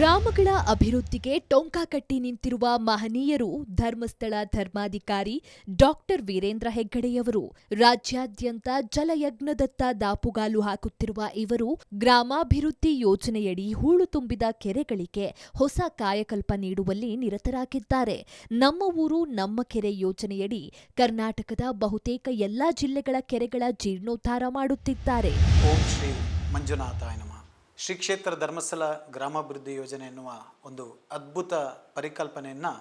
ಗ್ರಾಮಗಳ ಅಭಿವೃದ್ಧಿಗೆ ಟೊಂಕ ಕಟ್ಟಿ ನಿಂತಿರುವ ಮಹನೀಯರು ಧರ್ಮಸ್ಥಳ ಧರ್ಮಾಧಿಕಾರಿ ಡಾಕ್ಟರ್ ವೀರೇಂದ್ರ ಹೆಗ್ಗಡೆಯವರು, ರಾಜ್ಯಾದ್ಯಂತ ಜಲಯಜ್ಞದತ್ತ ದಾಪುಗಾಲು ಹಾಕುತ್ತಿರುವ ಇವರು ಗ್ರಾಮಾಭಿವೃದ್ಧಿ ಯೋಜನೆಯಡಿ ಹೂಳು ತುಂಬಿದ ಕೆರೆಗಳಿಗೆ ಹೊಸ ಕಾಯಕಲ್ಪ ನೀಡುವಲ್ಲಿ ನಿರತರಾಗಿದ್ದಾರೆ. ನಮ್ಮ ಊರು, ನಮ್ಮ ಕೆರೆ ಯೋಜನೆಯಡಿ ಕರ್ನಾಟಕದ ಬಹುತೇಕ ಎಲ್ಲಾ ಜಿಲ್ಲೆಗಳ ಕೆರೆಗಳ ಜೀರ್ಣೋದ್ಧಾರ ಮಾಡುತ್ತಿದ್ದಾರೆ. ಓಂ ಶ್ರೀ ಕ್ಷೇತ್ರ ಧರ್ಮಸ್ಥಳ ಗ್ರಾಮಾಭಿವೃದ್ಧಿ ಯೋಜನೆ ಎನ್ನುವ ಒಂದು ಅದ್ಭುತ ಪರಿಕಲ್ಪನೆಯನ್ನು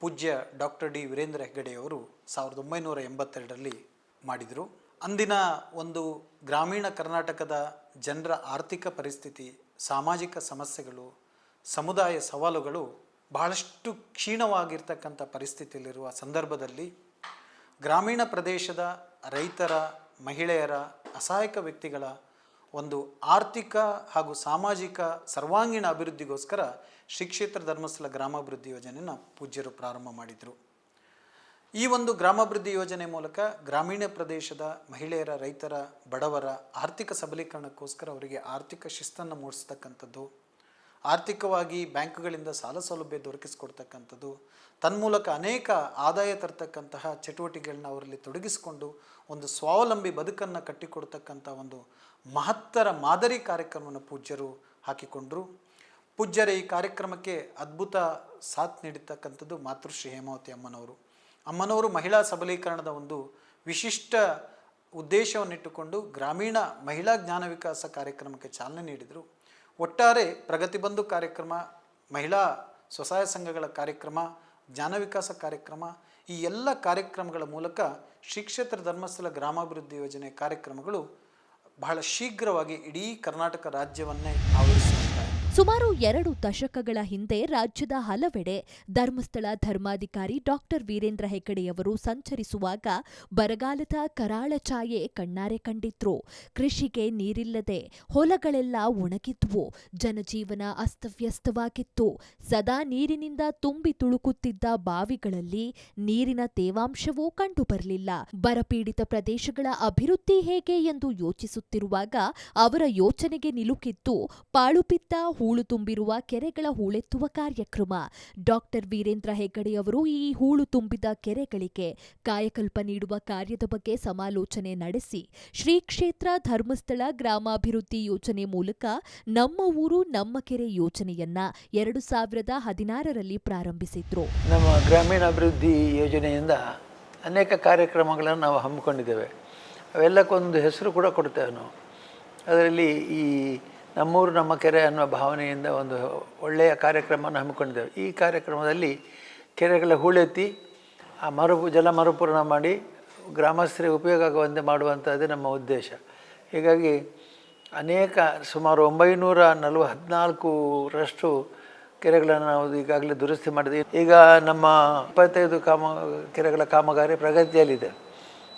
ಪೂಜ್ಯ ಡಾಕ್ಟರ್ ಡಿ ವೀರೇಂದ್ರ ಹೆಗ್ಗಡೆಯವರು ಸಾವಿರದ ಒಂಬೈನೂರ ಎಂಬತ್ತೆರಡರಲ್ಲಿ ಮಾಡಿದರು. ಅಂದಿನ ಒಂದು ಗ್ರಾಮೀಣ ಕರ್ನಾಟಕದ ಜನರ ಆರ್ಥಿಕ ಪರಿಸ್ಥಿತಿ, ಸಾಮಾಜಿಕ ಸಮಸ್ಯೆಗಳು, ಸಮುದಾಯ ಸವಾಲುಗಳು ಬಹಳಷ್ಟು ಕ್ಷೀಣವಾಗಿರ್ತಕ್ಕಂಥ ಪರಿಸ್ಥಿತಿಯಲ್ಲಿರುವ ಸಂದರ್ಭದಲ್ಲಿ ಗ್ರಾಮೀಣ ಪ್ರದೇಶದ ರೈತರ, ಮಹಿಳೆಯರ ಅಸಹಾಯಕ ವ್ಯಕ್ತಿಗಳ ಒಂದು ಆರ್ಥಿಕ ಹಾಗೂ ಸಾಮಾಜಿಕ ಸರ್ವಾಂಗೀಣ ಅಭಿವೃದ್ಧಿಗೋಸ್ಕರ ಶ್ರೀ ಕ್ಷೇತ್ರ ಧರ್ಮಸ್ಥಳ ಗ್ರಾಮಾಭಿವೃದ್ಧಿ ಯೋಜನೆಯನ್ನು ಪೂಜ್ಯರು ಪ್ರಾರಂಭ ಮಾಡಿದರು. ಈ ಒಂದು ಗ್ರಾಮಾಭಿವೃದ್ಧಿ ಯೋಜನೆ ಮೂಲಕ ಗ್ರಾಮೀಣ ಪ್ರದೇಶದ ಮಹಿಳೆಯರ, ರೈತರ, ಬಡವರ ಆರ್ಥಿಕ ಸಬಲೀಕರಣಕ್ಕೋಸ್ಕರ ಅವರಿಗೆ ಆರ್ಥಿಕ ಶಿಸ್ತನ್ನು ಮೂಡಿಸ್ತಕ್ಕಂಥದ್ದು, ಆರ್ಥಿಕವಾಗಿ ಬ್ಯಾಂಕ್ಗಳಿಂದ ಸಾಲ ಸೌಲಭ್ಯ ದೊರಕಿಸಿಕೊಡ್ತಕ್ಕಂಥದ್ದು, ತನ್ಮೂಲಕ ಅನೇಕ ಆದಾಯ ತರ್ತಕ್ಕಂತಹ ಚಟುವಟಿಕೆಗಳನ್ನ ಅವರಲ್ಲಿ ತೊಡಗಿಸಿಕೊಂಡು ಒಂದು ಸ್ವಾವಲಂಬಿ ಬದುಕನ್ನು ಕಟ್ಟಿಕೊಡ್ತಕ್ಕಂಥ ಒಂದು ಮಹತ್ತರ ಮಾದರಿ ಕಾರ್ಯಕ್ರಮವನ್ನು ಪೂಜ್ಯರು ಹಾಕಿಕೊಂಡರು. ಪೂಜ್ಯರ, ಈ ಕಾರ್ಯಕ್ರಮಕ್ಕೆ ಅದ್ಭುತ ಸಾಥ್ ನೀಡಿರ್ತಕ್ಕಂಥದ್ದು ಮಾತೃಶ್ರೀ ಹೇಮಾವತಿ ಅಮ್ಮನವರು. ಅಮ್ಮನವರು ಮಹಿಳಾ ಸಬಲೀಕರಣದ ಒಂದು ವಿಶಿಷ್ಟ ಉದ್ದೇಶವನ್ನಿಟ್ಟುಕೊಂಡು ಗ್ರಾಮೀಣ ಮಹಿಳಾ ಜ್ಞಾನ ವಿಕಾಸ ಕಾರ್ಯಕ್ರಮಕ್ಕೆ ಚಾಲನೆ ನೀಡಿದರು. ಒಟ್ಟಾರೆ ಪ್ರಗತಿ ಬಂಧು ಕಾರ್ಯಕ್ರಮ, ಮಹಿಳಾ ಸ್ವಸಹಾಯ ಸಂಘಗಳ ಕಾರ್ಯಕ್ರಮ, ಜ್ಞಾನ ವಿಕಾಸ ಕಾರ್ಯಕ್ರಮ, ಈ ಎಲ್ಲ ಕಾರ್ಯಕ್ರಮಗಳ ಮೂಲಕ ಶ್ರೀ ಕ್ಷೇತ್ರ ಧರ್ಮಸ್ಥಳ ಗ್ರಾಮಾಭಿವೃದ್ಧಿ ಯೋಜನೆ ಕಾರ್ಯಕ್ರಮಗಳು ಬಹಳ ಶೀಘ್ರವಾಗಿ ಇಡೀ ಕರ್ನಾಟಕ ರಾಜ್ಯವನ್ನೇ ಆವರಿಸುತ್ತಾರೆ ಸುಮಾರು ಎರಡು ದಶಕಗಳ ಹಿಂದೆ ರಾಜ್ಯದ ಹಲವೆಡೆ ಧರ್ಮಸ್ಥಳ ಧರ್ಮಾಧಿಕಾರಿ ಡಾಕ್ಟರ್ ವೀರೇಂದ್ರ ಹೆಗ್ಗಡೆಯವರು ಸಂಚರಿಸುವಾಗ ಬರಗಾಲದ ಕರಾಳ ಛಾಯೆ ಕಣ್ಣಾರೆ ಕಂಡಿದ್ರು. ಕೃಷಿಗೆ ನೀರಿಲ್ಲದೆ ಹೊಲಗಳೆಲ್ಲ ಒಣಗಿದ್ವು. ಜನಜೀವನ ಅಸ್ತವ್ಯಸ್ತವಾಗಿತ್ತು. ಸದಾ ನೀರಿನಿಂದ ತುಂಬಿ ತುಳುಕುತ್ತಿದ್ದ ಬಾವಿಗಳಲ್ಲಿ ನೀರಿನ ತೇವಾಂಶವೂ ಕಂಡುಬರಲಿಲ್ಲ. ಬರಪೀಡಿತ ಪ್ರದೇಶಗಳ ಅಭಿವೃದ್ಧಿ ಹೇಗೆ ಎಂದು ಯೋಚಿಸುತ್ತಿರುವಾಗ ಅವರ ಯೋಚನೆಗೆ ನಿಲುಕಿತ್ತು ಪಾಳುಬಿದ್ದ ಹೂಳು ತುಂಬಿರುವ ಕೆರೆಗಳ ಹೂಳೆತ್ತುವ ಕಾರ್ಯಕ್ರಮ. ಡಾಕ್ಟರ್ ವೀರೇಂದ್ರ ಹೆಗ್ಗಡೆಯವರು ಈ ಹೂಳು ತುಂಬಿದ ಕೆರೆಗಳಿಗೆ ಕಾಯಕಲ್ಪ ನೀಡುವ ಕಾರ್ಯದ ಬಗ್ಗೆ ಸಮಾಲೋಚನೆ ನಡೆಸಿ, ಶ್ರೀ ಕ್ಷೇತ್ರ ಧರ್ಮಸ್ಥಳ ಗ್ರಾಮಾಭಿವೃದ್ಧಿ ಯೋಜನೆ ಮೂಲಕ ನಮ್ಮ ಊರು, ನಮ್ಮ ಕೆರೆ ಯೋಜನೆಯನ್ನ ಎರಡು ಸಾವಿರದ ಹದಿನಾರರಲ್ಲಿ ಪ್ರಾರಂಭಿಸಿದ್ರು. ನಮ್ಮ ಗ್ರಾಮೀಣಾಭಿವೃದ್ಧಿ ಯೋಜನೆಯಿಂದ ಅನೇಕ ಕಾರ್ಯಕ್ರಮಗಳನ್ನು ನಾವು ಹಮ್ಮಿಕೊಂಡಿದ್ದೇವೆ. ಅವೆಲ್ಲಕ್ಕೊಂದು ಹೆಸರು ಕೂಡ ಕೊಡ್ತೇವೆ ನಾವು ಅದರಲ್ಲಿ ಈ ನಮ್ಮೂರು, ನಮ್ಮ ಕೆರೆ ಅನ್ನುವ ಭಾವನೆಯಿಂದ ಒಂದು ಒಳ್ಳೆಯ ಕಾರ್ಯಕ್ರಮವನ್ನು ಹಮ್ಮಿಕೊಂಡಿದ್ದೇವೆ. ಈ ಕಾರ್ಯಕ್ರಮದಲ್ಲಿ ಕೆರೆಗಳ ಹೂಳೆತ್ತಿ, ಆ ಮರು, ಜಲ ಮರುಪೂರಣ ಮಾಡಿ ಗ್ರಾಮಸ್ಥರಿಗೆ ಉಪಯೋಗ ಆಗುವಂತೆ ಮಾಡುವಂಥದ್ದೇ ನಮ್ಮ ಉದ್ದೇಶ. ಹೀಗಾಗಿ ಅನೇಕ ಸುಮಾರು ಒಂಬೈನೂರ ನಲ್ವ ಕೆರೆಗಳನ್ನು ನಾವು ಈಗಾಗಲೇ ದುರಸ್ತಿ ಮಾಡಿದ್ವಿ ಈಗ ನಮ್ಮ ಇಪ್ಪತ್ತೈದು ಕಾಮ, ಕೆರೆಗಳ ಕಾಮಗಾರಿ ಪ್ರಗತಿಯಲ್ಲಿದೆ.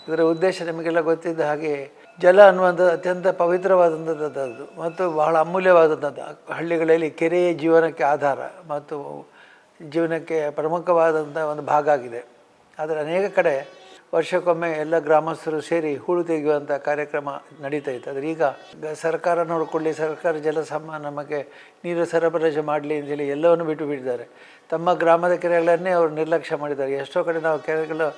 ಇದರ ಉದ್ದೇಶ ನಿಮಗೆಲ್ಲ ಗೊತ್ತಿದ್ದ ಹಾಗೆ ಜಲ ಅನ್ನುವಂಥದ್ದು ಅತ್ಯಂತ ಪವಿತ್ರವಾದಂಥದ್ದು ಮತ್ತು ಬಹಳ ಅಮೂಲ್ಯವಾದಂಥದ್ದು. ಹಳ್ಳಿಗಳಲ್ಲಿ ಕೆರೆಯೇ ಜೀವನಕ್ಕೆ ಆಧಾರ ಮತ್ತು ಜೀವನಕ್ಕೆ ಪ್ರಮುಖವಾದಂಥ ಒಂದು ಭಾಗ ಆಗಿದೆ. ಆದರೆ ಅನೇಕ ಕಡೆ ವರ್ಷಕ್ಕೊಮ್ಮೆ ಎಲ್ಲ ಗ್ರಾಮಸ್ಥರು ಸೇರಿ ಹೂಳು ತೆಗೆಯುವಂಥ ಕಾರ್ಯಕ್ರಮ ನಡೀತಾ ಇತ್ತು. ಆದರೆ ಈಗ ಸರ್ಕಾರ ನೋಡಿಕೊಳ್ಳಿ, ಸರ್ಕಾರ ಜಲಸಮ ನಮಗೆ ನೀರು ಸರಬರಾಜು ಮಾಡಲಿ ಅಂತೇಳಿ ಎಲ್ಲವನ್ನು ಬಿಟ್ಟು ಬಿಟ್ಟಿದ್ದಾರೆ. ತಮ್ಮ ಗ್ರಾಮದ ಕೆರೆಗಳನ್ನೇ ಅವರು ನಿರ್ಲಕ್ಷ್ಯ ಮಾಡಿದ್ದಾರೆ. ಎಷ್ಟೋ ಕಡೆ ನಾವು ಕೆರೆಗಳು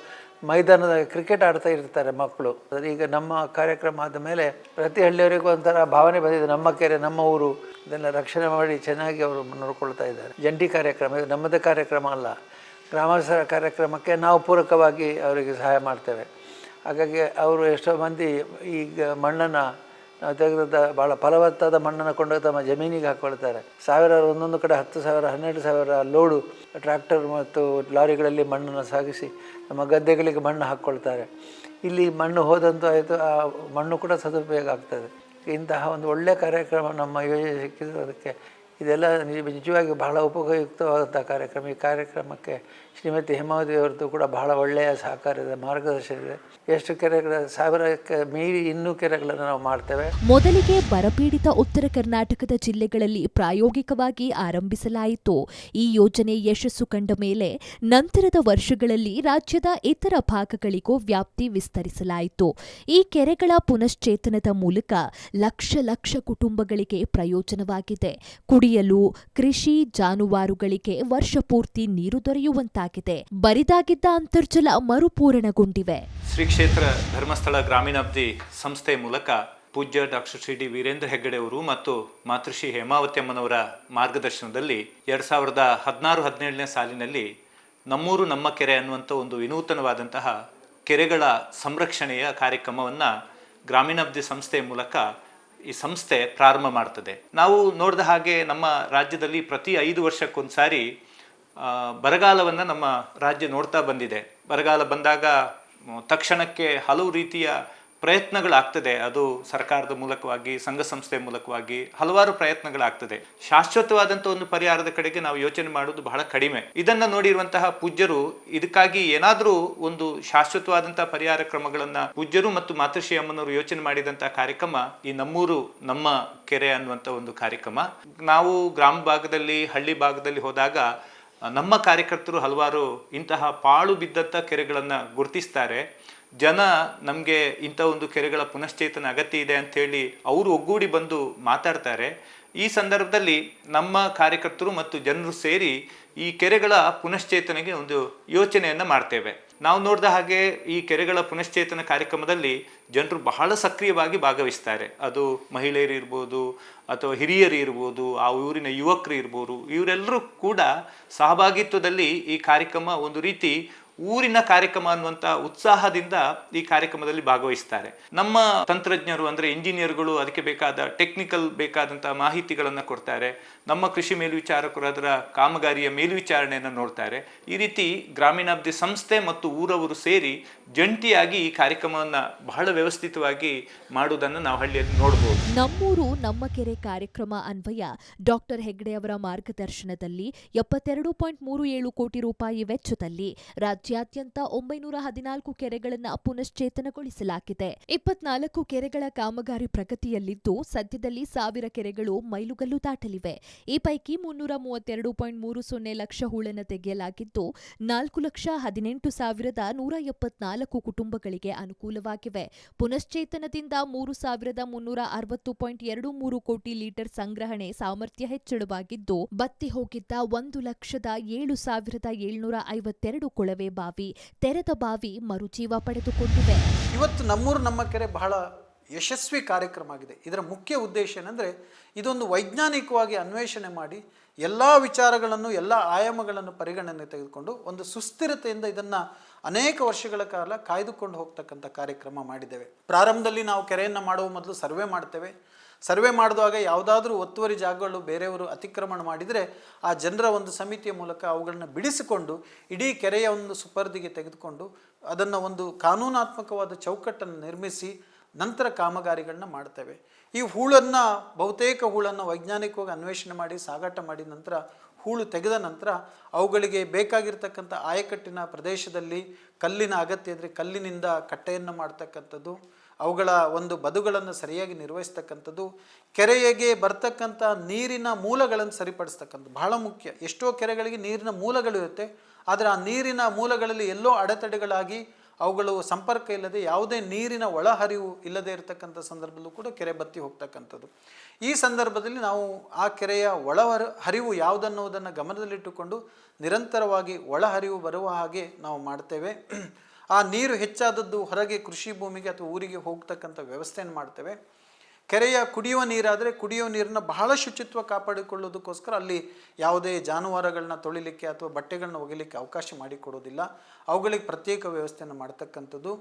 ಮೈದಾನದ ಕ್ರಿಕೆಟ್ ಆಡ್ತಾ ಇರ್ತಾರೆ ಮಕ್ಕಳು. ಈಗ ನಮ್ಮ ಕಾರ್ಯಕ್ರಮ ಆದ ಮೇಲೆ ಪ್ರತಿ ಹಳ್ಳಿಯವರಿಗೂ ಒಂಥರ ಭಾವನೆ ಬಂದಿದೆ. ನಮ್ಮ ಕೆರೆ, ನಮ್ಮ ಊರು, ಇದೆಲ್ಲ ರಕ್ಷಣೆ ಮಾಡಿ ಚೆನ್ನಾಗಿ ಅವರು ನೋಡ್ಕೊಳ್ತಾ ಇದ್ದಾರೆ. ಜಂಟಿ ಕಾರ್ಯಕ್ರಮ, ಇದು ನಮ್ಮದೇ ಕಾರ್ಯಕ್ರಮ ಅಲ್ಲ. ಗ್ರಾಮಸ್ಥರ ಕಾರ್ಯಕ್ರಮಕ್ಕೆ ನಾವು ಪೂರಕವಾಗಿ ಅವರಿಗೆ ಸಹಾಯ ಮಾಡ್ತೇವೆ. ಹಾಗಾಗಿ ಅವರು ಎಷ್ಟೋ ಮಂದಿ ಈಗ ಮಣ್ಣನ್ನು ತೆಗೆದ ಭಾಳ ಫಲವತ್ತಾದ ಮಣ್ಣನ್ನು ಕೊಂಡು ತಮ್ಮ ಜಮೀನಿಗೆ ಹಾಕ್ಕೊಳ್ತಾರೆ. ಸಾವಿರಾರು, ಒಂದೊಂದು ಕಡೆ ಹತ್ತು ಸಾವಿರ, ಹನ್ನೆರಡು ಸಾವಿರ ಲೋಡು ಟ್ರ್ಯಾಕ್ಟರ್ ಮತ್ತು ಲಾರಿಗಳಲ್ಲಿ ಮಣ್ಣನ್ನು ಸಾಗಿಸಿ ನಮ್ಮ ಗದ್ದೆಗಳಿಗೆ ಮಣ್ಣು ಹಾಕ್ಕೊಳ್ತಾರೆ. ಇಲ್ಲಿ ಮಣ್ಣು ಹೋದಂತೂ ಆಯಿತು, ಆ ಮಣ್ಣು ಕೂಡ ಸದುಪಯೋಗ ಆಗ್ತದೆ. ಇಂತಹ ಒಂದು ಒಳ್ಳೆಯ ಕಾರ್ಯಕ್ರಮ ನಮ್ಮ ಯೋಜನೆ ಸಿಕ್ಕಿದ್ದು ಅದಕ್ಕೆ ಇದೆಲ್ಲ ನಿಜ ನಿಜವಾಗಿ ಬಹಳ ಉಪಯುಕ್ತವಾದಂಥ ಕಾರ್ಯಕ್ರಮ. ಈ ಕಾರ್ಯಕ್ರಮಕ್ಕೆ ಶ್ರೀಮತಿ ಹೇಮಾವತಿ ಅವರದ್ದು ಕೂಡ ಬಹಳ ಒಳ್ಳೆಯ ಸಹಕಾರ ಇದೆ ಮಾರ್ಗದರ್ಶನ ಇದೆ. ಎಷ್ಟು ಕೆರೆಗಳ ಸಾವಿರ ಮೀರಿ ಇನ್ನೂ ಕೆರೆಗಳನ್ನು ನಾವು ಮಾಡ್ತೇವೆ. ಮೊದಲಿಗೆ ಬರಪೀಡಿತ ಉತ್ತರ ಕರ್ನಾಟಕದ ಜಿಲ್ಲೆಗಳಲ್ಲಿ ಪ್ರಾಯೋಗಿಕವಾಗಿ ಆರಂಭಿಸಲಾಯಿತು. ಈ ಯೋಜನೆ ಯಶಸ್ಸು ಕಂಡ ಮೇಲೆ ನಂತರದ ವರ್ಷಗಳಲ್ಲಿ ರಾಜ್ಯದ ಇತರ ಭಾಗಗಳಿಗೂ ವ್ಯಾಪ್ತಿ ವಿಸ್ತರಿಸಲಾಯಿತು. ಈ ಕೆರೆಗಳ ಪುನಶ್ಚೇತನದ ಮೂಲಕ ಲಕ್ಷ ಲಕ್ಷ ಕುಟುಂಬಗಳಿಗೆ ಪ್ರಯೋಜನವಾಗಿದೆ. ಕುಡಿಯಲು ಕೃಷಿ ಜಾನುವಾರುಗಳಿಗೆ ವರ್ಷಪೂರ್ತಿ ನೀರು ದೊರೆಯುವಂತಾಗಿದೆ. ಬರಿದಾಗಿದ್ದ ಅಂತರ್ಜಲ ಮರುಪೂರಣಗೊಂಡಿವೆ. ಶ್ರೀ ಕ್ಷೇತ್ರ ಧರ್ಮಸ್ಥಳ ಗ್ರಾಮೀಣಾಭಿವೃದ್ಧಿ ಸಂಸ್ಥೆ ಮೂಲಕ ಪೂಜ್ಯ ಡಾಕ್ಟರ್ ಶ್ರೀ ಡಿ ವೀರೇಂದ್ರ ಹೆಗ್ಗಡೆ ಅವರು ಮತ್ತು ಮಾತೃಶ್ರೀ ಹೇಮಾವತಿ ಅಮ್ಮನವರ ಮಾರ್ಗದರ್ಶನದಲ್ಲಿ ಎರಡು ಸಾವಿರದ ಹದಿನಾರು, ಹದಿನೇಳನೇ ಸಾಲಿನಲ್ಲಿ ನಮ್ಮೂರು ನಮ್ಮ ಕೆರೆ ಅನ್ನುವಂಥ ಒಂದು ವಿನೂತನವಾದಂತಹ ಕೆರೆಗಳ ಸಂರಕ್ಷಣೆಯ ಕಾರ್ಯಕ್ರಮವನ್ನು ಗ್ರಾಮೀಣಾಭಿವೃದ್ಧಿ ಸಂಸ್ಥೆಯ ಮೂಲಕ ಈ ಸಂಸ್ಥೆ ಪ್ರಾರಂಭ ಮಾಡ್ತದೆ. ನಾವು ನೋಡಿದ ಹಾಗೆ ನಮ್ಮ ರಾಜ್ಯದಲ್ಲಿ ಪ್ರತಿ ಐದು ವರ್ಷಕ್ಕೊಂದ್ಸಾರಿ ಬರಗಾಲವನ್ನು ನಮ್ಮ ರಾಜ್ಯ ನೋಡ್ತಾ ಬಂದಿದೆ. ಬರಗಾಲ ಬಂದಾಗ, ತಕ್ಷಣಕ್ಕೆ ಹಲವು ರೀತಿಯ ಪ್ರಯತ್ನಗಳಾಗ್ತದೆ. ಅದು ಸರ್ಕಾರದ ಮೂಲಕವಾಗಿ, ಸಂಘ ಸಂಸ್ಥೆ ಮೂಲಕವಾಗಿ ಹಲವಾರು ಪ್ರಯತ್ನಗಳಾಗ್ತದೆ. ಶಾಶ್ವತವಾದಂಥ ಒಂದು ಪರಿಹಾರದ ಕಡೆಗೆ ನಾವು ಯೋಚನೆ ಮಾಡೋದು ಬಹಳ ಕಡಿಮೆ. ಇದನ್ನ ನೋಡಿರುವಂತಹ ಪೂಜ್ಯರು ಇದಕ್ಕಾಗಿ ಏನಾದರೂ ಒಂದು ಶಾಶ್ವತವಾದಂತಹ ಪರಿಹಾರ ಕ್ರಮಗಳನ್ನ ಪೂಜ್ಯರು ಮತ್ತು ಮಾತೃಶ್ರೀ ಅಮ್ಮನವರು ಯೋಚನೆ ಮಾಡಿದಂತಹ ಕಾರ್ಯಕ್ರಮ ಈ ನಮ್ಮೂರು, ನಮ್ಮ ಕೆರೆ ಅನ್ನುವಂಥ ಒಂದು ಕಾರ್ಯಕ್ರಮ. ನಾವು ಗ್ರಾಮ ಭಾಗದಲ್ಲಿ, ಹಳ್ಳಿ ಭಾಗದಲ್ಲಿ ಹೋದಾಗ ನಮ್ಮ ಕಾರ್ಯಕರ್ತರು ಹಲವಾರು ಇಂತಹ ಪಾಳು ಬಿದ್ದಂಥ ಕೆರೆಗಳನ್ನು ಗುರುತಿಸ್ತಾರೆ. ಜನ ನಮಗೆ ಇಂಥ ಒಂದು ಕೆರೆಗಳ ಪುನಶ್ಚೇತನ ಅಗತ್ಯ ಇದೆ ಅಂತೇಳಿ ಅವರು ಒಗ್ಗೂಡಿ ಬಂದು ಮಾತಾಡ್ತಾರೆ. ಈ ಸಂದರ್ಭದಲ್ಲಿ ನಮ್ಮ ಕಾರ್ಯಕರ್ತರು ಮತ್ತು ಜನರು ಸೇರಿ ಈ ಕೆರೆಗಳ ಪುನಶ್ಚೇತನೆಗೆ ಒಂದು ಯೋಚನೆಯನ್ನು ಮಾಡ್ತೇವೆ. ನಾವು ನೋಡಿದ ಹಾಗೆ ಈ ಕೆರೆಗಳ ಪುನಶ್ಚೇತನ ಕಾರ್ಯಕ್ರಮದಲ್ಲಿ ಜನರು ಬಹಳ ಸಕ್ರಿಯವಾಗಿ ಭಾಗವಹಿಸ್ತಾರೆ. ಅದು ಮಹಿಳೆಯರು ಇರ್ಬೋದು ಅಥವಾ ಹಿರಿಯರು ಇರ್ಬೋದು, ಆ ಊರಿನ ಯುವಕರು ಇರ್ಬೋದು, ಇವರೆಲ್ಲರೂ ಕೂಡ ಸಹಭಾಗಿತ್ವದಲ್ಲಿ ಈ ಕಾರ್ಯಕ್ರಮ ಒಂದು ರೀತಿ ಊರಿನ ಕಾರ್ಯಕ್ರಮ ಅನ್ನುವಂಥ ಉತ್ಸಾಹದಿಂದ ಈ ಕಾರ್ಯಕ್ರಮದಲ್ಲಿ ಭಾಗವಹಿಸ್ತಾರೆ. ನಮ್ಮ ತಂತ್ರಜ್ಞರು ಅಂದರೆ ಇಂಜಿನಿಯರ್ಗಳು ಅದಕ್ಕೆ ಬೇಕಾದ ಟೆಕ್ನಿಕಲ್ ಬೇಕಾದಂಥ ಮಾಹಿತಿಗಳನ್ನು ಕೊಡ್ತಾರೆ. ನಮ್ಮ ಕೃಷಿ ಮೇಲ್ವಿಚಾರಕರು ಅದರ ಕಾಮಗಾರಿಯ ಮೇಲ್ವಿಚಾರಣೆಯನ್ನು ನೋಡ್ತಾರೆ. ಈ ರೀತಿ ಗ್ರಾಮೀಣಾಭಿವೃದ್ಧಿ ಸಂಸ್ಥೆ ಮತ್ತು ಊರವರು ಸೇರಿ ಜಂಟಿಯಾಗಿ ಈ ಕಾರ್ಯಕ್ರಮವನ್ನು ಬಹಳ ವ್ಯವಸ್ಥಿತವಾಗಿ ಮಾಡುವುದನ್ನು ನಾವು ಹಳ್ಳಿಯಲ್ಲಿ ನೋಡಬಹುದು ನಮ್ಮೂರು ನಮ್ಮ ಕೆರೆ ಕಾರ್ಯಕ್ರಮ ಅನ್ವಯ ಡಾಕ್ಟರ್ ಹೆಗ್ಡೆ ಅವರ ಮಾರ್ಗದರ್ಶನದಲ್ಲಿ ಎಪ್ಪತ್ತೆರಡು ಪಾಯಿಂಟ್ ಮೂರು ಏಳು ಕೋಟಿ ರೂಪಾಯಿ ವೆಚ್ಚದಲ್ಲಿ ರಾಜ್ಯಾದ್ಯಂತ ಒಂಬೈನೂರ ಹದಿನಾಲ್ಕು ಕೆರೆಗಳನ್ನು ಪುನಶ್ಚೇತನಗೊಳಿಸಲಾಗಿದೆ. ಇಪ್ಪತ್ನಾಲ್ಕು ಕೆರೆಗಳ ಕಾಮಗಾರಿ ಪ್ರಗತಿಯಲ್ಲಿದ್ದು, ಸದ್ಯದಲ್ಲಿ ಸಾವಿರ ಕೆರೆಗಳು ಮೈಲುಗಲ್ಲು ದಾಟಲಿವೆ. ಈ ಪೈಕಿ ಮುನ್ನೂರ ಮೂವತ್ತೆರಡು ಪಾಯಿಂಟ್ ಮೂರು ಸೊನ್ನೆ ಲಕ್ಷ ಹೂಳನ್ನು ತೆಗೆಯಲಾಗಿದ್ದು, ನಾಲ್ಕು ಲಕ್ಷ ಹದಿನೆಂಟು ಸಾವಿರದ ನೂರ ಎಪ್ಪತ್ನಾಲ್ಕು ಕುಟುಂಬಗಳಿಗೆ ಅನುಕೂಲವಾಗಿವೆ. ಪುನಶ್ಚೇತನದಿಂದ ಮೂರು ಸಾವಿರದ ಮುನ್ನೂರ ಅರವತ್ತು ಪಾಯಿಂಟ್ ಎರಡು ಮೂರು ಕೋಟಿ ಲೀಟರ್ ಸಂಗ್ರಹಣೆ ಸಾಮರ್ಥ್ಯ ಹೆಚ್ಚಳವಾಗಿದ್ದು, ಬತ್ತಿ ಹೋಗಿದ್ದ ಒಂದು ಲಕ್ಷದ ಏಳು ಸಾವಿರದ ಏಳ್ನೂರ ಐವತ್ತೆರಡು ಕೊಳವೆ ಬಾವಿ, ತೆರೆದ ಬಾವಿ ಮರುಜೀವ ಪಡೆದುಕೊಂಡಿವೆ. ಇವತ್ತು ನಮ್ಮೂರು, ನಮ್ಮ ಕೆರೆ ಬಹಳ ಯಶಸ್ವಿ ಕಾರ್ಯಕ್ರಮ ಆಗಿದೆ. ಇದರ ಮುಖ್ಯ ಉದ್ದೇಶ ಏನಂದರೆ, ಇದೊಂದು ವೈಜ್ಞಾನಿಕವಾಗಿ ಅನ್ವೇಷಣೆ ಮಾಡಿ ಎಲ್ಲ ವಿಚಾರಗಳನ್ನು, ಎಲ್ಲ ಆಯಾಮಗಳನ್ನು ಪರಿಗಣನೆ ತೆಗೆದುಕೊಂಡು ಒಂದು ಸುಸ್ಥಿರತೆಯಿಂದ ಇದನ್ನು ಅನೇಕ ವರ್ಷಗಳ ಕಾಲ ಕಾಯ್ದುಕೊಂಡು ಹೋಗ್ತಕ್ಕಂಥ ಕಾರ್ಯಕ್ರಮ ಮಾಡಿದ್ದೇವೆ. ಪ್ರಾರಂಭದಲ್ಲಿ ನಾವು ಕೆರೆಯನ್ನು ಮಾಡುವ ಮೊದಲು ಸರ್ವೆ ಮಾಡ್ತೇವೆ. ಸರ್ವೆ ಮಾಡಿದಾಗ ಯಾವುದಾದ್ರೂ ಒತ್ತುವರಿ ಜಾಗಗಳು ಬೇರೆಯವರು ಅತಿಕ್ರಮಣ ಮಾಡಿದರೆ ಆ ಜನರ ಒಂದು ಸಮಿತಿಯ ಮೂಲಕ ಅವುಗಳನ್ನ ಬಿಡಿಸಿಕೊಂಡು ಇಡೀ ಕೆರೆಯ ಒಂದು ಸುಪರ್ದಿಗೆ ತೆಗೆದುಕೊಂಡು ಅದನ್ನು ಒಂದು ಕಾನೂನಾತ್ಮಕವಾದ ಚೌಕಟ್ಟನ್ನು ನಿರ್ಮಿಸಿ ನಂತರ ಕಾಮಗಾರಿಗಳನ್ನ ಮಾಡ್ತೇವೆ. ಈ ಹೂಳನ್ನು, ಬಹುತೇಕ ಹೂಳನ್ನು ವೈಜ್ಞಾನಿಕವಾಗಿ ಅನ್ವೇಷಣೆ ಮಾಡಿ, ಸಾಗಾಟ ಮಾಡಿದ ನಂತರ ಹೂಳು ತೆಗೆದ ನಂತರ ಅವುಗಳಿಗೆ ಬೇಕಾಗಿರ್ತಕ್ಕಂಥ ಆಯಕಟ್ಟಿನ ಪ್ರದೇಶದಲ್ಲಿ ಕಲ್ಲಿನ ಅಗತ್ಯ ಇದ್ದರೆ ಕಲ್ಲಿನಿಂದ ಕಟ್ಟೆಯನ್ನು ಮಾಡ್ತಕ್ಕಂಥದ್ದು ಅವುಗಳ ಒಂದು ಬದುಗಳನ್ನು ಸರಿಯಾಗಿ ನಿರ್ವಹಿಸ್ತಕ್ಕಂಥದ್ದು ಕೆರೆಗೆ ಬರ್ತಕ್ಕಂಥ ನೀರಿನ ಮೂಲಗಳನ್ನು ಸರಿಪಡಿಸ್ತಕ್ಕಂಥದ್ದು ಬಹಳ ಮುಖ್ಯ. ಎಷ್ಟೋ ಕೆರೆಗಳಿಗೆ ನೀರಿನ ಮೂಲಗಳಿರುತ್ತೆ ಆದರೆ ಆ ನೀರಿನ ಮೂಲಗಳಲ್ಲಿ ಎಲ್ಲೋ ಅಡೆತಡೆಗಳಾಗಿ ಅವುಗಳು ಸಂಪರ್ಕ ಇಲ್ಲದೆ ಯಾವುದೇ ನೀರಿನ ಒಳಹರಿವು ಇಲ್ಲದೆ ಇರತಕ್ಕಂಥ ಸಂದರ್ಭದಲ್ಲೂ ಕೂಡ ಕೆರೆ ಬತ್ತಿ ಹೋಗ್ತಕ್ಕಂಥದ್ದು. ಈ ಸಂದರ್ಭದಲ್ಲಿ ನಾವು ಆ ಕೆರೆಯ ಒಳಹರ, ಹರಿವು ಯಾವುದನ್ನುವುದನ್ನು ಗಮನದಲ್ಲಿಟ್ಟುಕೊಂಡು ನಿರಂತರವಾಗಿ ಒಳಹರಿವು ಬರುವ ಹಾಗೆ ನಾವು ಮಾಡ್ತೇವೆ. ಆ ನೀರು ಹೆಚ್ಚಾದದ್ದು ಹೊರಗೆ ಕೃಷಿ ಭೂಮಿಗೆ ಅಥವಾ ಊರಿಗೆ ಹೋಗ್ತಕ್ಕಂಥ ವ್ಯವಸ್ಥೆಯನ್ನು ಮಾಡ್ತೇವೆ. ಕೆರೆಯ ಕುಡಿಯುವ ನೀರಾದರೆ ಕುಡಿಯುವ ನೀರನ್ನ ಬಹಳ ಶುಚಿತ್ವ ಕಾಪಾಡಿಕೊಳ್ಳೋದಕ್ಕೋಸ್ಕರ ಅಲ್ಲಿ ಯಾವುದೇ ಜಾನುವಾರುಗಳನ್ನ ತೊಳಿಲಿಕ್ಕೆ ಅಥವಾ ಬಟ್ಟೆಗಳನ್ನ ಒಗಿಲಿಕ್ಕೆ ಅವಕಾಶ ಮಾಡಿಕೊಡೋದಿಲ್ಲ. ಅವುಗಳಿಗೆ ಪ್ರತ್ಯೇಕ ವ್ಯವಸ್ಥೆಯನ್ನು ಮಾಡ್ತಕ್ಕಂಥದ್ದು.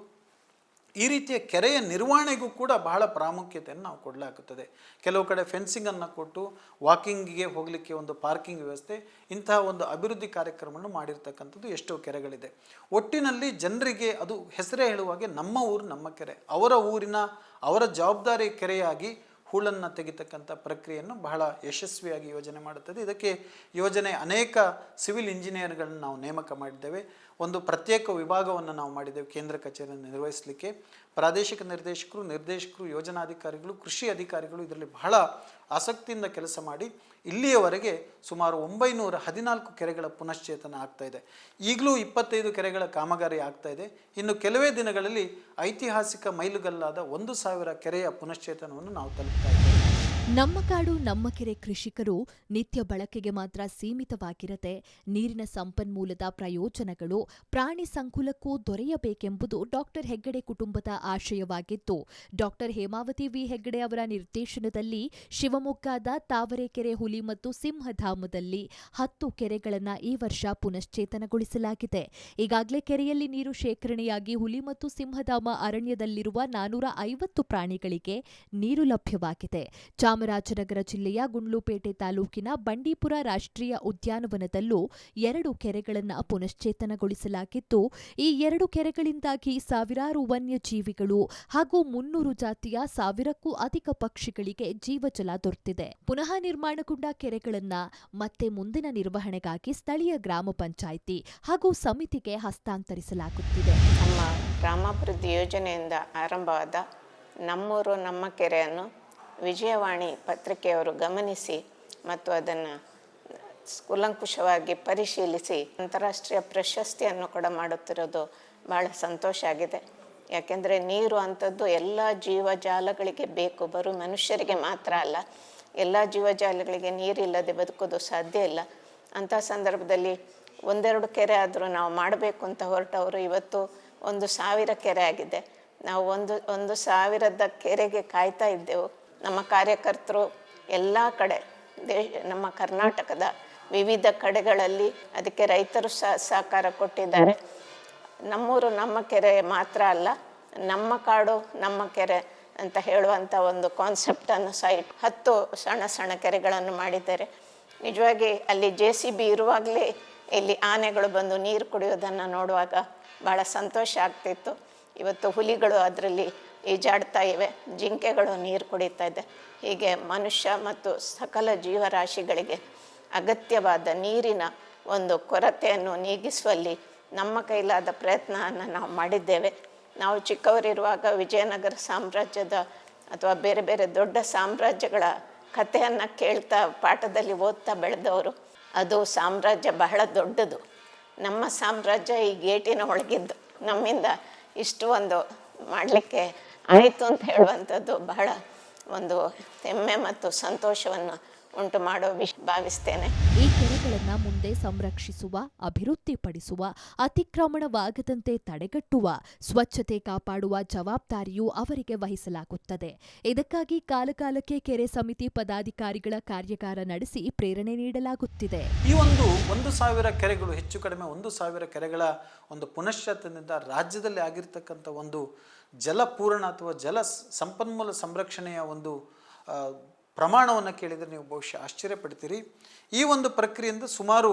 ಈ ರೀತಿಯ ಕೆರೆಯ ನಿರ್ವಹಣೆಗೂ ಕೂಡ ಬಹಳ ಪ್ರಾಮುಖ್ಯತೆಯನ್ನು ನಾವು ಕೊಡಲಾಗುತ್ತದೆ. ಕೆಲವು ಕಡೆ ಫೆನ್ಸಿಂಗನ್ನು ಕೊಟ್ಟು ವಾಕಿಂಗಿಗೆ ಹೋಗಲಿಕ್ಕೆ ಒಂದು ಪಾರ್ಕಿಂಗ್ ವ್ಯವಸ್ಥೆ, ಇಂತಹ ಒಂದು ಅಭಿವೃದ್ಧಿ ಕಾರ್ಯಕ್ರಮವನ್ನು ಮಾಡಿರ್ತಕ್ಕಂಥದ್ದು ಎಷ್ಟೋ ಕೆರೆಗಳಿದೆ. ಒಟ್ಟಿನಲ್ಲಿ ಜನರಿಗೆ ಅದು ಹೆಸರೇ ಹೇಳುವಾಗೆ ನಮ್ಮ ಊರು ನಮ್ಮ ಕೆರೆ. ಅವರ ಊರಿನ ಅವರ ಜವಾಬ್ದಾರಿ ಕೆರೆಯಾಗಿ ಹೂಳನ್ನು ತೆಗಿತಕ್ಕಂಥ ಪ್ರಕ್ರಿಯೆಯನ್ನು ಬಹಳ ಯಶಸ್ವಿಯಾಗಿ ಯೋಜನೆ ಮಾಡುತ್ತದೆ. ಇದಕ್ಕೆ ಯೋಜನೆ ಅನೇಕ ಸಿವಿಲ್ ಇಂಜಿನಿಯರ್ಗಳನ್ನು ನಾವು ನೇಮಕ ಮಾಡಿದ್ದೇವೆ. ಒಂದು ಪ್ರತ್ಯೇಕ ವಿಭಾಗವನ್ನು ನಾವು ಮಾಡಿದ್ದೇವೆ ಕೇಂದ್ರ ಕಚೇರಿಯನ್ನು ನಿರ್ವಹಿಸಲಿಕ್ಕೆ. ಪ್ರಾದೇಶಿಕ ನಿರ್ದೇಶಕರು ನಿರ್ದೇಶಕರು, ಯೋಜನಾಧಿಕಾರಿಗಳು, ಕೃಷಿ ಅಧಿಕಾರಿಗಳು ಇದರಲ್ಲಿ ಬಹಳ ಆಸಕ್ತಿಯಿಂದ ಕೆಲಸ ಮಾಡಿ ಇಲ್ಲಿಯವರೆಗೆ ಸುಮಾರು ಒಂಬೈನೂರ ಹದಿನಾಲ್ಕು ಕೆರೆಗಳ ಪುನಶ್ಚೇತನ ಆಗ್ತಾ ಇದೆ. ಈಗಲೂ ಇಪ್ಪತ್ತೈದು ಕೆರೆಗಳ ಕಾಮಗಾರಿ ಆಗ್ತಾ ಇದೆ. ಇನ್ನು ಕೆಲವೇ ದಿನಗಳಲ್ಲಿ ಐತಿಹಾಸಿಕ ಮೈಲುಗಲ್ಲಾದ ಒಂದು ಸಾವಿರ ಕೆರೆಯ ಪುನಶ್ಚೇತನವನ್ನು ನಾವು ತಲುಪ್ತಾ ಇದ್ದೇವೆ. ನಮ್ಮ ಕಾಡು, ನಮ್ಮ ಕೆರೆ ಕೃಷಿಕರು ನಿತ್ಯ ಬಳಕೆಗೆ ಮಾತ್ರ ಸೀಮಿತವಾಗಿರದೆ ನೀರಿನ ಸಂಪನ್ಮೂಲದ ಪ್ರಯೋಜನಗಳು ಪ್ರಾಣಿ ಸಂಕುಲಕ್ಕೂ ದೊರೆಯಬೇಕೆಂಬುದು ಡಾಕ್ಟರ್ ಹೆಗ್ಗಡೆ ಕುಟುಂಬದ ಆಶಯವಾಗಿತ್ತು. Doctor Hemavathi V. ಹೆಗ್ಗಡೆ ಅವರ ನಿರ್ದೇಶನದಲ್ಲಿ ಶಿವಮೊಗ್ಗದ ತಾವರೆಕೆರೆ ಹುಲಿ ಮತ್ತು ಸಿಂಹಧಾಮದಲ್ಲಿ ಹತ್ತು ಕೆರೆಗಳನ್ನು ಈ ವರ್ಷ ಪುನಶ್ಚೇತನಗೊಳಿಸಲಾಗಿದೆ. ಈಗಾಗಲೇ ಕೆರೆಯಲ್ಲಿ ನೀರು ಶೇಖರಣೆಯಾಗಿ ಹುಲಿ ಮತ್ತು ಸಿಂಹಧಾಮ ಅರಣ್ಯದಲ್ಲಿರುವ ನಾನೂರ ಐವತ್ತು ಪ್ರಾಣಿಗಳಿಗೆ ನೀರು ಲಭ್ಯವಾಗಿದೆ. ಚಾಮರಾಜನಗರ ಜಿಲ್ಲೆಯ ಗುಂಡ್ಲುಪೇಟೆ ತಾಲೂಕಿನ ಬಂಡೀಪುರ ರಾಷ್ಟ್ರೀಯ ಉದ್ಯಾನವನದಲ್ಲೂ ಎರಡು ಕೆರೆಗಳನ್ನು ಪುನಶ್ಚೇತನಗೊಳಿಸಲಾಗಿದ್ದು ಈ ಎರಡು ಕೆರೆಗಳಿಂದಾಗಿ ಸಾವಿರಾರು ವನ್ಯಜೀವಿಗಳು ಹಾಗೂ ಮುನ್ನೂರು ಜಾತಿಯ ಸಾವಿರಕ್ಕೂ ಅಧಿಕ ಪಕ್ಷಿಗಳಿಗೆ ಜೀವಜಲ ದೊರೆತಿದೆ. ಪುನಃ ನಿರ್ಮಾಣಗೊಂಡ ಕೆರೆಗಳನ್ನು ಮತ್ತೆ ಮುಂದಿನ ನಿರ್ವಹಣೆಗಾಗಿ ಸ್ಥಳೀಯ ಗ್ರಾಮ ಪಂಚಾಯಿತಿ ಹಾಗೂ ಸಮಿತಿಗೆ ಹಸ್ತಾಂತರಿಸಲಾಗುತ್ತಿದೆ. ನಮ್ಮ ಗ್ರಾಮಾಭಿವೃದ್ಧಿ ಯೋಜನೆಯಿಂದ ಆರಂಭವಾದ ನಮ್ಮೂರು ನಮ್ಮ ಕೆರೆಯನ್ನು ವಿಜಯವಾಣಿ ಪತ್ರಿಕೆಯವರು ಗಮನಿಸಿ ಮತ್ತು ಅದನ್ನು ಕುಲಂಕುಷವಾಗಿ ಪರಿಶೀಲಿಸಿ ಅಂತಾರಾಷ್ಟ್ರೀಯ ಪ್ರಶಸ್ತಿಯನ್ನು ಕೂಡ ಮಾಡುತ್ತಿರೋದು ಭಾಳ ಸಂತೋಷ ಆಗಿದೆ. ಯಾಕೆಂದರೆ ನೀರು ಅಂಥದ್ದು ಎಲ್ಲ ಜೀವಜಾಲಗಳಿಗೆ ಬೇಕು, ಬರೋ ಮನುಷ್ಯರಿಗೆ ಮಾತ್ರ ಅಲ್ಲ. ಎಲ್ಲ ಜೀವಜಾಲಗಳಿಗೆ ನೀರಿಲ್ಲದೆ ಬದುಕೋದು ಸಾಧ್ಯ ಇಲ್ಲ. ಅಂಥ ಸಂದರ್ಭದಲ್ಲಿ ಒಂದೆರಡು ಕೆರೆ ಆದರೂ ನಾವು ಮಾಡಬೇಕು ಅಂತ ಹೊರಟವರು ಇವತ್ತು ಒಂದು ಸಾವಿರ ಕೆರೆ ಆಗಿದೆ. ನಾವು ಒಂದು ಒಂದು ಸಾವಿರದ ಕೆರೆಗೆ ಕಾಯ್ತಾ ಇದ್ದೆವು. ನಮ್ಮ ಕಾರ್ಯಕರ್ತರು ಎಲ್ಲ ಕಡೆ ದೇಶ ನಮ್ಮ ಕರ್ನಾಟಕದ ವಿವಿಧ ಕಡೆಗಳಲ್ಲಿ ಅದಕ್ಕೆ ರೈತರು ಸಹ ಸಹಕಾರ ಕೊಟ್ಟಿದ್ದಾರೆ. ನಮ್ಮೂರು ನಮ್ಮ ಕೆರೆ ಮಾತ್ರ ಅಲ್ಲ, ನಮ್ಮ ಕಾಡು ನಮ್ಮ ಕೆರೆ ಅಂತ ಹೇಳುವಂಥ ಒಂದು ಕಾನ್ಸೆಪ್ಟನ್ನು ಸಹ ಇಟ್ಟು ಹತ್ತು ಸಣ್ಣ ಸಣ್ಣ ಕೆರೆಗಳನ್ನು ಮಾಡಿದ್ದಾರೆ. ನಿಜವಾಗಿ ಅಲ್ಲಿ ಜೆ ಸಿ ಬಿ ಇರುವಾಗಲೇ ಇಲ್ಲಿ ಆನೆಗಳು ಬಂದು ನೀರು ಕುಡಿಯೋದನ್ನು ನೋಡುವಾಗ ಭಾಳ ಸಂತೋಷ ಆಗ್ತಿತ್ತು. ಇವತ್ತು ಹುಲಿಗಳು ಅದರಲ್ಲಿ ಈಜಾಡ್ತಾ ಇವೆ. ಜಿಂಕೆಗಳು ನೀರು ಕುಡಿತಾ ಇದೆ. ಹೀಗೆ ಮನುಷ್ಯ ಮತ್ತು ಸಕಲ ಜೀವರಾಶಿಗಳಿಗೆ ಅಗತ್ಯವಾದ ನೀರಿನ ಒಂದು ಕೊರತೆಯನ್ನು ನೀಗಿಸುವಲ್ಲಿ ನಮ್ಮ ಕೈಲಾದ ಪ್ರಯತ್ನವನ್ನು ನಾವು ಮಾಡಿದ್ದೇವೆ. ನಾವು ಚಿಕ್ಕವರಿರುವಾಗ ವಿಜಯನಗರ ಸಾಮ್ರಾಜ್ಯದ ಅಥವಾ ಬೇರೆ ಬೇರೆ ದೊಡ್ಡ ಸಾಮ್ರಾಜ್ಯಗಳ ಕಥೆಯನ್ನು ಕೇಳ್ತಾ ಪಾಠದಲ್ಲಿ ಓದ್ತಾ ಬೆಳೆದವರು, ಅದು ಸಾಮ್ರಾಜ್ಯ ಬಹಳ ದೊಡ್ಡದು. ನಮ್ಮ ಸಾಮ್ರಾಜ್ಯ ಈ ಗೇಟಿನ ಒಳಗಿದ್ದು ನಮ್ಮಿಂದ ಇಷ್ಟು ಒಂದು ಮಾಡಲಿಕ್ಕೆ ಆಯಿತು ಅಂತ ಹೇಳುವಂಥದ್ದು ಬಹಳ ಒಂದು ಹೆಮ್ಮೆ ಮತ್ತು ಸಂತೋಷವನ್ನು ಉಂಟು ಮಾಡೋ ವಿಷ್ ಭಾವಿಸ್ತೇನೆ. ಈ ಕೆರೆಗಳನ್ನು ಮುಂದೆ ಸಂರಕ್ಷಿಸುವ ಅಭಿವೃದ್ಧಿಪಡಿಸುವ ಅತಿಕ್ರಮಣವಾಗದಂತೆ ತಡೆಗಟ್ಟುವ ಸ್ವಚ್ಛತೆ ಕಾಪಾಡುವ ಜವಾಬ್ದಾರಿಯೂ ಅವರಿಗೆ ವಹಿಸಲಾಗುತ್ತದೆ. ಇದಕ್ಕಾಗಿ ಕಾಲಕಾಲಕ್ಕೆ ಕೆರೆ ಸಮಿತಿ ಪದಾಧಿಕಾರಿಗಳ ಕಾರ್ಯಾಗಾರ ನಡೆಸಿ ಪ್ರೇರಣೆ ನೀಡಲಾಗುತ್ತಿದೆ. ಈ ಒಂದು ಒಂದು ಸಾವಿರ ಕೆರೆಗಳು ಹೆಚ್ಚು ಕಡಿಮೆ ಒಂದು ಸಾವಿರ ಕೆರೆಗಳ ಒಂದು ಪುನಶ್ಚೇತನದಿಂದ ರಾಜ್ಯದಲ್ಲಿ ಆಗಿರ್ತಕ್ಕಂಥ ಒಂದು ಜಲಪೂರ್ಣ ಅಥವಾ ಜಲ ಸಂಪನ್ಮೂಲ ಸಂರಕ್ಷಣೆಯ ಒಂದು ಪ್ರಮಾಣವನ್ನು ಕೇಳಿದರೆ ನೀವು ಬಹುಶಃ ಆಶ್ಚರ್ಯ ಪಡ್ತೀರಿ ಈ ಒಂದು ಪ್ರಕ್ರಿಯೆಯಿಂದ ಸುಮಾರು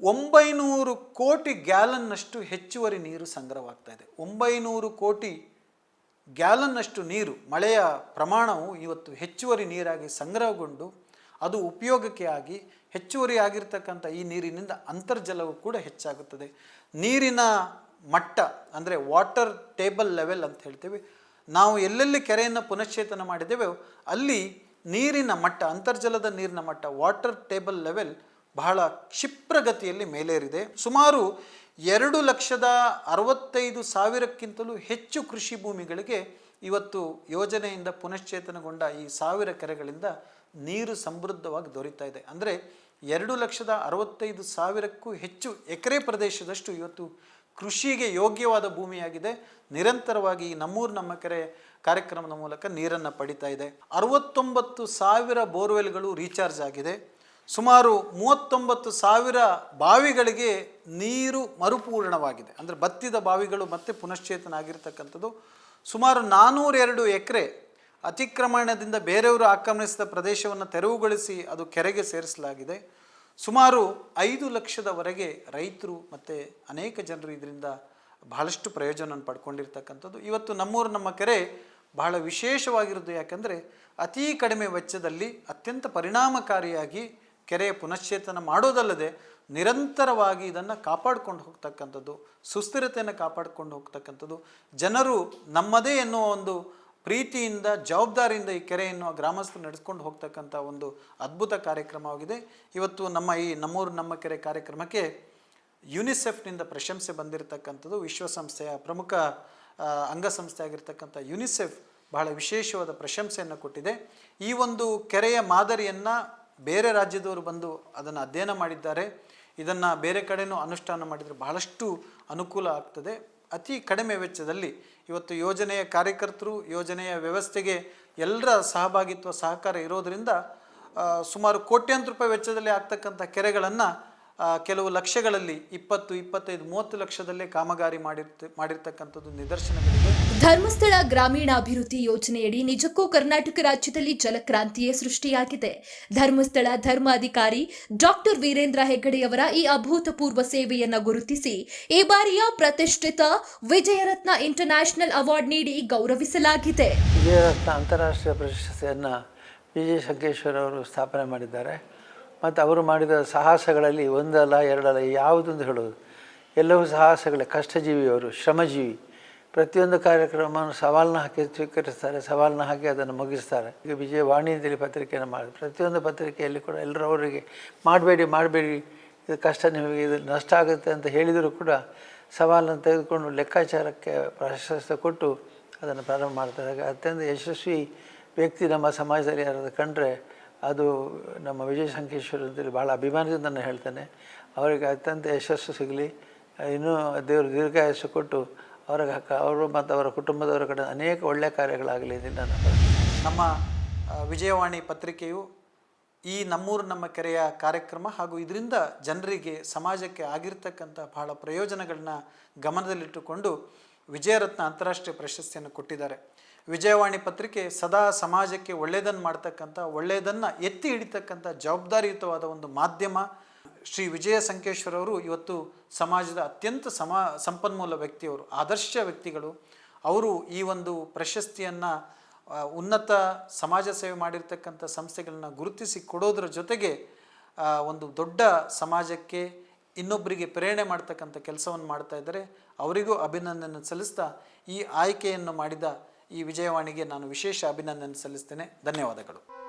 ಒಂಬೈನೂರು ಕೋಟಿ ಗ್ಯಾಲನ್ನಷ್ಟು ಹೆಚ್ಚುವರಿ ನೀರು ಸಂಗ್ರಹವಾಗ್ತಾ ಇದೆ. ಒಂಬೈನೂರು ಕೋಟಿ ಗ್ಯಾಲನ್ನಷ್ಟು ನೀರು, ಮಳೆಯ ಪ್ರಮಾಣವು ಇವತ್ತು ಹೆಚ್ಚುವರಿ ನೀರಾಗಿ ಸಂಗ್ರಹಗೊಂಡು ಅದು ಉಪಯೋಗಕ್ಕೆ ಆಗಿ ಹೆಚ್ಚುವರಿ ಆಗಿರ್ತಕ್ಕಂಥ ಈ ನೀರಿನಿಂದ ಅಂತರ್ಜಲವು ಕೂಡ ಹೆಚ್ಚಾಗುತ್ತದೆ. ನೀರಿನ ಮಟ್ಟ, ಅಂದರೆ ವಾಟರ್ ಟೇಬಲ್ ಲೆವೆಲ್ ಅಂತ ಹೇಳ್ತೀವಿ. ನಾವು ಎಲ್ಲೆಲ್ಲಿ ಕೆರೆಯನ್ನು ಪುನಶ್ಚೇತನ ಮಾಡಿದ್ದೇವೆ ಅಲ್ಲಿ ನೀರಿನ ಮಟ್ಟ, ಅಂತರ್ಜಲದ ನೀರಿನ ಮಟ್ಟ ವಾಟರ್ ಟೇಬಲ್ ಲೆವೆಲ್ ಬಹಳ ಕ್ಷಿಪ್ರಗತಿಯಲ್ಲಿ ಮೇಲೇರಿದೆ. ಸುಮಾರು ಎರಡು ಲಕ್ಷದ ಅರವತ್ತೈದು ಸಾವಿರಕ್ಕಿಂತಲೂ ಹೆಚ್ಚು ಕೃಷಿ ಭೂಮಿಗಳಿಗೆ ಇವತ್ತು ಯೋಜನೆಯಿಂದ ಪುನಶ್ಚೇತನಗೊಂಡ ಈ ಸಾವಿರ ಕೆರೆಗಳಿಂದ ನೀರು ಸಮೃದ್ಧವಾಗಿ ದೊರೀತಾ ಇದೆ. ಅಂದರೆ ಎರಡು ಲಕ್ಷದ ಅರವತ್ತೈದು ಸಾವಿರಕ್ಕೂ ಹೆಚ್ಚು ಎಕರೆ ಪ್ರದೇಶದಷ್ಟು ಇವತ್ತು ಕೃಷಿಗೆ ಯೋಗ್ಯವಾದ ಭೂಮಿಯಾಗಿದೆ. ನಿರಂತರವಾಗಿ ನಮ್ಮೂರು ನಮ್ಮ ಕೆರೆ ಕಾರ್ಯಕ್ರಮದ ಮೂಲಕ ನೀರನ್ನು ಪಡಿತಾ ಇದೆ. ಅರವತ್ತೊಂಬತ್ತು ಸಾವಿರ ಬೋರ್ವೆಲ್ಗಳು ರೀಚಾರ್ಜ್ ಆಗಿದೆ. ಸುಮಾರು ಮೂವತ್ತೊಂಬತ್ತು ಸಾವಿರ ಬಾವಿಗಳಿಗೆ ನೀರು ಮರುಪೂರ್ಣವಾಗಿದೆ. ಅಂದರೆ ಬತ್ತಿದ ಬಾವಿಗಳು ಮತ್ತೆ ಪುನಶ್ಚೇತನ ಆಗಿರ್ತಕ್ಕಂಥದ್ದು. ಸುಮಾರು ನಾನ್ನೂರೆರಡು ಎಕರೆ ಅತಿಕ್ರಮಣದಿಂದ ಬೇರೆಯವರು ಆಕ್ರಮಿಸಿದ ಪ್ರದೇಶವನ್ನು ತೆರವುಗೊಳಿಸಿ ಅದು ಕೆರೆಗೆ ಸೇರಿಸಲಾಗಿದೆ. ಸುಮಾರು ಐದು ಲಕ್ಷದವರೆಗೆ ರೈತರು ಮತ್ತು ಅನೇಕ ಜನರು ಇದರಿಂದ ಬಹಳಷ್ಟು ಪ್ರಯೋಜನವನ್ನು ಪಡ್ಕೊಂಡಿರ್ತಕ್ಕಂಥದ್ದು. ಇವತ್ತು ನಮ್ಮೂರು, ನಮ್ಮ ಕೆರೆ ಬಹಳ ವಿಶೇಷವಾಗಿರೋದು ಯಾಕಂದರೆ ಅತೀ ಕಡಿಮೆ ವೆಚ್ಚದಲ್ಲಿ ಅತ್ಯಂತ ಪರಿಣಾಮಕಾರಿಯಾಗಿ ಕೆರೆಯ ಪುನಶ್ಚೇತನ ಮಾಡೋದಲ್ಲದೆ ನಿರಂತರವಾಗಿ ಇದನ್ನು ಕಾಪಾಡ್ಕೊಂಡು ಹೋಗ್ತಕ್ಕಂಥದ್ದು, ಸುಸ್ಥಿರತೆಯನ್ನು ಕಾಪಾಡ್ಕೊಂಡು ಹೋಗ್ತಕ್ಕಂಥದ್ದು. ಜನರು ನಮ್ಮದೇ ಎನ್ನುವ ಒಂದು ಪ್ರೀತಿಯಿಂದ, ಜವಾಬ್ದಾರಿಯಿಂದ ಈ ಕೆರೆಯನ್ನು ಗ್ರಾಮಸ್ಥರು ನಡೆಸ್ಕೊಂಡು ಹೋಗ್ತಕ್ಕಂಥ ಒಂದು ಅದ್ಭುತ ಕಾರ್ಯಕ್ರಮವಾಗಿದೆ ಇವತ್ತು ನಮ್ಮ ಈ ನಮ್ಮೂರು, ನಮ್ಮ ಕೆರೆ ಕಾರ್ಯಕ್ರಮಕ್ಕೆ ಯುನಿಸೆಫ್ನಿಂದ ಪ್ರಶಂಸೆ ಬಂದಿರತಕ್ಕಂಥದ್ದು ವಿಶ್ವಸಂಸ್ಥೆಯ ಪ್ರಮುಖ ಅಂಗಸಂಸ್ಥೆಯಾಗಿರ್ತಕ್ಕಂಥ ಯುನಿಸೆಫ್ ಬಹಳ ವಿಶೇಷವಾದ ಪ್ರಶಂಸೆಯನ್ನು ಕೊಟ್ಟಿದೆ. ಈ ಒಂದು ಕೆರೆಯ ಮಾದರಿಯನ್ನು ಬೇರೆ ರಾಜ್ಯದವರು ಬಂದು ಅದನ್ನು ಅಧ್ಯಯನ ಮಾಡಿದ್ದಾರೆ. ಇದನ್ನು ಬೇರೆ ಕಡೆಯೂ ಅನುಷ್ಠಾನ ಮಾಡಿದರೆ ಬಹಳಷ್ಟು ಅನುಕೂಲ ಆಗ್ತದೆ. ಅತಿ ಕಡಿಮೆ ವೆಚ್ಚದಲ್ಲಿ ಇವತ್ತು ಯೋಜನೆಯ ಕಾರ್ಯಕರ್ತರು, ಯೋಜನೆಯ ವ್ಯವಸ್ಥೆಗೆ ಎಲ್ಲರ ಸಹಭಾಗಿತ್ವ, ಸಹಕಾರ ಇರೋದರಿಂದ ಸುಮಾರು ಕೋಟ್ಯಾಂತರ ರೂಪಾಯಿ ವೆಚ್ಚದಲ್ಲಿ ಆಗ್ತಕ್ಕಂಥ ಕೆರೆಗಳನ್ನು ಕೆಲವು ಲಕ್ಷಗಳಲ್ಲಿ ಇಪ್ಪತ್ತು, ಇಪ್ಪತ್ತೈದು, ಮೂವತ್ತು ಲಕ್ಷದಲ್ಲೇ ಕಾಮಗಾರಿ ಮಾಡಿರ್ತ, ಮಾಡಿರ್ತಕ್ಕಂಥದ್ದು ನಿದರ್ಶನಗಳಿವೆ. ಧರ್ಮಸ್ಥಳ ಗ್ರಾಮೀಣಾಭಿವೃದ್ಧಿ ಯೋಜನೆಯಡಿ ನಿಜಕ್ಕೂ ಕರ್ನಾಟಕ ರಾಜ್ಯದಲ್ಲಿ ಜಲಕ್ರಾಂತಿಯೇ ಸೃಷ್ಟಿಯಾಗಿದೆ. ಧರ್ಮಸ್ಥಳ ಧರ್ಮಾಧಿಕಾರಿ ಡಾಕ್ಟರ್ ವೀರೇಂದ್ರ ಹೆಗ್ಗಡೆಯವರ ಈ ಅಭೂತಪೂರ್ವ ಸೇವೆಯನ್ನು ಗುರುತಿಸಿ ಈ ಬಾರಿಯ ಪ್ರತಿಷ್ಠಿತ ವಿಜಯರತ್ನ ಇಂಟರ್ನ್ಯಾಷನಲ್ ಅವಾರ್ಡ್ ನೀಡಿ ಗೌರವಿಸಲಾಗಿದೆ. ವಿಜಯರತ್ನ ಅಂತಾರಾಷ್ಟ್ರೀಯ ಪ್ರಶಸ್ತಿಯನ್ನು ವಿಜಯ ಸಂಕೇಶ್ವರ ಅವರು ಸ್ಥಾಪನೆ ಮಾಡಿದ್ದಾರೆ. ಮತ್ತು ಅವರು ಮಾಡಿದ ಸಾಹಸಗಳಲ್ಲಿ ಒಂದಲ್ಲ ಎರಡಲ್ಲ ಯಾವುದೊಂದು ಹೇಳೋದು. ಎಲ್ಲವೂ ಸಾಹಸಗಳೇ. ಕಷ್ಟಜೀವಿಯವರು, ಶ್ರಮಜೀವಿ. ಪ್ರತಿಯೊಂದು ಕಾರ್ಯಕ್ರಮವನ್ನು ಸವಾಲನ್ನ ಹಾಕಿ ಸ್ವೀಕರಿಸ್ತಾರೆ ಸವಾಲನ್ನ ಹಾಕಿ ಅದನ್ನು ಮುಗಿಸ್ತಾರೆ. ಈಗ ವಿಜಯ ವಾಣಿ ಅಂತೇಳಿ ಪತ್ರಿಕೆಯನ್ನು ಮಾಡಿ ಪ್ರತಿಯೊಂದು ಪತ್ರಿಕೆಯಲ್ಲಿ ಕೂಡ ಎಲ್ಲರೂ ಅವರಿಗೆ, ಮಾಡಬೇಡಿ ಮಾಡಬೇಡಿ, ಇದು ಕಷ್ಟ ನಿಮಗೆ, ಇದು ನಷ್ಟ ಆಗುತ್ತೆ ಅಂತ ಹೇಳಿದರೂ ಕೂಡ ಸವಾಲನ್ನು ತೆಗೆದುಕೊಂಡು ಲೆಕ್ಕಾಚಾರಕ್ಕೆ ಪ್ರಾಶಸ್ತ್ಯ ಕೊಟ್ಟು ಅದನ್ನು ಪ್ರಾರಂಭ ಮಾಡ್ತಾರೆ. ಅತ್ಯಂತ ಯಶಸ್ವಿ ವ್ಯಕ್ತಿ ನಮ್ಮ ಸಮಾಜದಲ್ಲಿ ಯಾರಾದರೂ ಕಂಡ್ರೆ ಅದು ನಮ್ಮ ವಿಜಯ ಸಂಕೇಶ್ವರ ಅಂತೇಳಿ ಭಾಳ ಅಭಿಮಾನದಿಂದ ನಾನು ಹೇಳ್ತೇನೆ. ಅವರಿಗೆ ಅತ್ಯಂತ ಯಶಸ್ಸು ಸಿಗಲಿ. ಇನ್ನೂ ದೇವರು ದೀರ್ಘಾಯಸ್ಸು ಕೊಟ್ಟು ಅವರಿಗೆ ಅವರು ಮತ್ತು ಅವರ ಕುಟುಂಬದವರ ಕಡೆ ಅನೇಕ ಒಳ್ಳೆಯ ಕಾರ್ಯಗಳಾಗಲಿ ನಾನು ನಮ್ಮ ವಿಜಯವಾಣಿ ಪತ್ರಿಕೆಯು ಈ ನಮ್ಮೂರು ನಮ್ಮ ಕೆರೆಯ ಕಾರ್ಯಕ್ರಮ ಹಾಗೂ ಇದರಿಂದ ಜನರಿಗೆ ಸಮಾಜಕ್ಕೆ ಆಗಿರ್ತಕ್ಕಂಥ ಬಹಳ ಪ್ರಯೋಜನಗಳನ್ನ ಗಮನದಲ್ಲಿಟ್ಟುಕೊಂಡು ವಿಜಯರತ್ನ ಅಂತಾರಾಷ್ಟ್ರೀಯ ಪ್ರಶಸ್ತಿಯನ್ನು ಕೊಟ್ಟಿದ್ದಾರೆ. ವಿಜಯವಾಣಿ ಪತ್ರಿಕೆ ಸದಾ ಸಮಾಜಕ್ಕೆ ಒಳ್ಳೆಯದನ್ನು ಮಾಡ್ತಕ್ಕಂಥ, ಒಳ್ಳೆಯದನ್ನು ಎತ್ತಿ ಹಿಡಿತಕ್ಕಂಥ ಜವಾಬ್ದಾರಿಯುತವಾದ ಒಂದು ಮಾಧ್ಯಮ. ಶ್ರೀ ವಿಜಯ ಸಂಕೇಶ್ವರ ಅವರು ಇವತ್ತು ಸಮಾಜದ ಅತ್ಯಂತ ಸಮಾ, ಸಂಪನ್ಮೂಲ ವ್ಯಕ್ತಿಯವರು, ಆದರ್ಶ ವ್ಯಕ್ತಿಗಳು. ಅವರು ಈ ಒಂದು ಪ್ರಶಸ್ತಿಯನ್ನು ಉನ್ನತ ಸಮಾಜ ಸೇವೆ ಮಾಡಿರ್ತಕ್ಕಂಥ ಸಂಸ್ಥೆಗಳನ್ನ ಗುರುತಿಸಿ ಕೊಡೋದ್ರ ಜೊತೆಗೆ ಒಂದು ದೊಡ್ಡ ಸಮಾಜಕ್ಕೆ ಇನ್ನೊಬ್ಬರಿಗೆ ಪ್ರೇರಣೆ ಮಾಡ್ತಕ್ಕಂಥ ಕೆಲಸವನ್ನು ಮಾಡ್ತಾ ಇದ್ದಾರೆ. ಅವರಿಗೂ ಅಭಿನಂದನೆ ಸಲ್ಲಿಸ್ತಾ ಈ ಆಯ್ಕೆಯನ್ನು ಮಾಡಿದ ಈ ವಿಜಯವಾಣಿಗೆ ನಾನು ವಿಶೇಷ ಅಭಿನಂದನೆ ಸಲ್ಲಿಸ್ತೇನೆ. ಧನ್ಯವಾದಗಳು.